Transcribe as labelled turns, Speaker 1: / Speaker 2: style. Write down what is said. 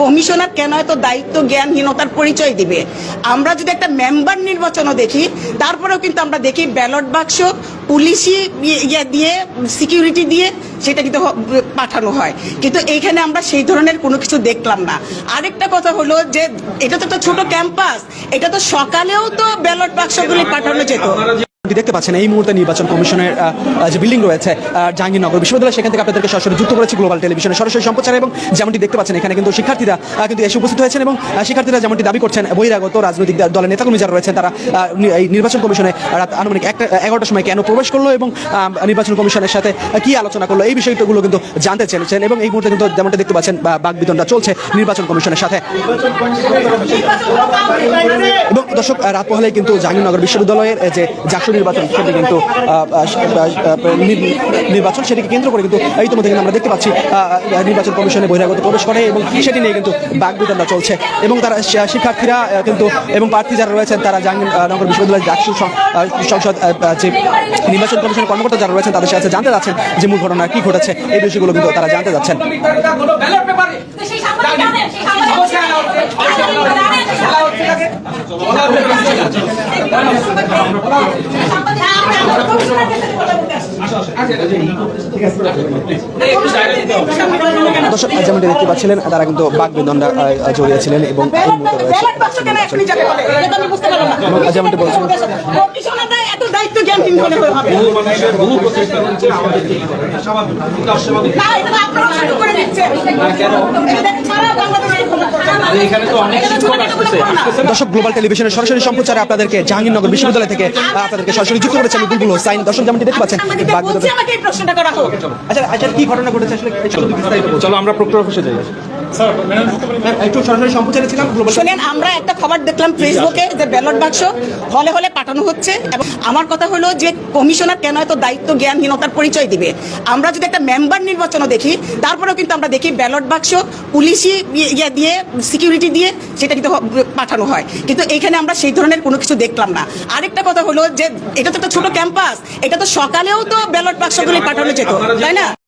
Speaker 1: Commissioner কেন এত দায়িত্ব, জ্ঞানহীনতার পরিচয় দিবে? আমরা যদি একটা মেম্বার নির্বাচনও দেখি, তারপরেও কিন্তু আমরা দেখি ব্যালট বাক্স পুলিশি ইয়ে দিয়ে সিকিউরিটি দিয়ে সেটা কিন্তু পাঠানো হয়। কিন্তু এইখানে আমরা সেই ধরনের কোনো কিছু দেখলাম না। আরেকটা কথা হলো যে, এটা তো একটা ছোট ক্যাম্পাস এটা তো সকালেও তো ব্যালট বাক্সগুলি পাঠানো যেত।
Speaker 2: দেখতে পাচ্ছেন এই মুহূর্তে নির্বাচন কমিশনের যে বিল্ডিং রয়েছে জাহাঙ্গীরনগর বিশ্ববিদ্যালয়, সেখান থেকে আপনাদেরকে সরাসরি যুক্ত করেছি গ্লোবাল টেলিভিশনের সরাসরি সম্প্রচার এবং যেমনটি দেখতে পাচ্ছেন, এখানে কিন্তু শিক্ষার্থীরা কিন্তু এসে উপস্থিত হয়েছেন এবং শিক্ষার্থীরা যেমনটি দাবি করছেন, বহিরাগত রাজনৈতিক দল- দলের নেতাকর্মী যারা রয়েছেন, তারা এই নির্বাচন কমিশনে রাত আনুমানিক একটা এগারোটার সময় কেন প্রবেশ করল এবং নির্বাচন কমিশনের সাথে কি আলোচনা করল, এই বিষয়গুলো কিন্তু জানতে চেয়েছেন এবং এই মুহূর্তে কিন্তু যেমনটা দেখতে পাচ্ছেন, বা বাকবিতনটা চলছে নির্বাচন কমিশনের সাথে। এবং দর্শক, রাত পহলে কিন্তু জাহাঙ্গীরনগর বিশ্ববিদ্যালয়ের যে জাকসু নির্বাচন সেটি কিন্তু নির্বাচন সেটিকে কেন্দ্র করে কিন্তু ইতিমধ্যে কিন্তু আমরা দেখতে পাচ্ছি নির্বাচন কমিশনে বহিরাগত প্রবেশ করে এবং সেটি নিয়ে কিন্তু বাকবিতণ্ডা চলছে এবং তারা শিক্ষার্থীরা কিন্তু এবং প্রার্থী যারা রয়েছেন তারা জাহাঙ্গীরনগর বিশ্ববিদ্যালয়ের জাকসু সং- আহ, সংসদ যে নির্বাচন কমিশনের কর্মকর্তা যারা রয়েছেন তাদের সাথে জানতে যাচ্ছেন যে মূল ঘটনা কি ঘটেছে এই বিষয়গুলো কিন্তু তারা জানতে যাচ্ছেন দর্শক যেমনটি দেখতে পাচ্ছিলেন তারা কিন্তু বাকবিতণ্ডা জড়িয়েছিলেন এবং এই মুহূর্তে রয়েছে। যেমনটি
Speaker 3: স্বাভাবিক
Speaker 2: দর্শক গ্লোবাল টেলিভিশনের সরাসরি সম্প্রচারে আপনাদেরকে জাহাঙ্গীরনগর বিশ্ববিদ্যালয় থেকে আপনাদেরকে সরাসরি যুক্ত করেছে আমি বুলবুল হোসাইন দর্শক যেমনটি দেখতে পাচ্ছেন আচ্ছা আচ্ছা কি ঘটনা ঘটেছে আসলে? একটু বিস্তারিত বলুন।
Speaker 3: চলো আমরা প্রক্টর অফিসে যাই।
Speaker 2: একটু সরাসরি সম্প্রচারে ছিলাম
Speaker 1: শোনেন আমরা একটা খবর দেখলাম ফেসবুকে যে ব্যালট বাক্স হলে হলে পাঠানো হচ্ছে এবং আমার কথা হলো যে কমিশনার কেন এত দায়িত্ব জ্ঞানহীনতার পরিচয় দিবে? আমরা যদি একটা মেম্বার নির্বাচনও দেখি তারপরেও কিন্তু আমরা দেখি ব্যালট বাক্স পুলিশি ইয়ে- ইয়ে দিয়ে সিকিউরিটি দিয়ে সেটা কিন্তু পাঠানো হয়। কিন্তু এখানে আমরা সেই ধরনের কোনো কিছু দেখলাম না। আরেকটা কথা হলো যে এটা তো একটা ছোট ক্যাম্পাস এটা তো সকালেও তো ব্যালট বাক্সগুলি পাঠানো যেত তাই না?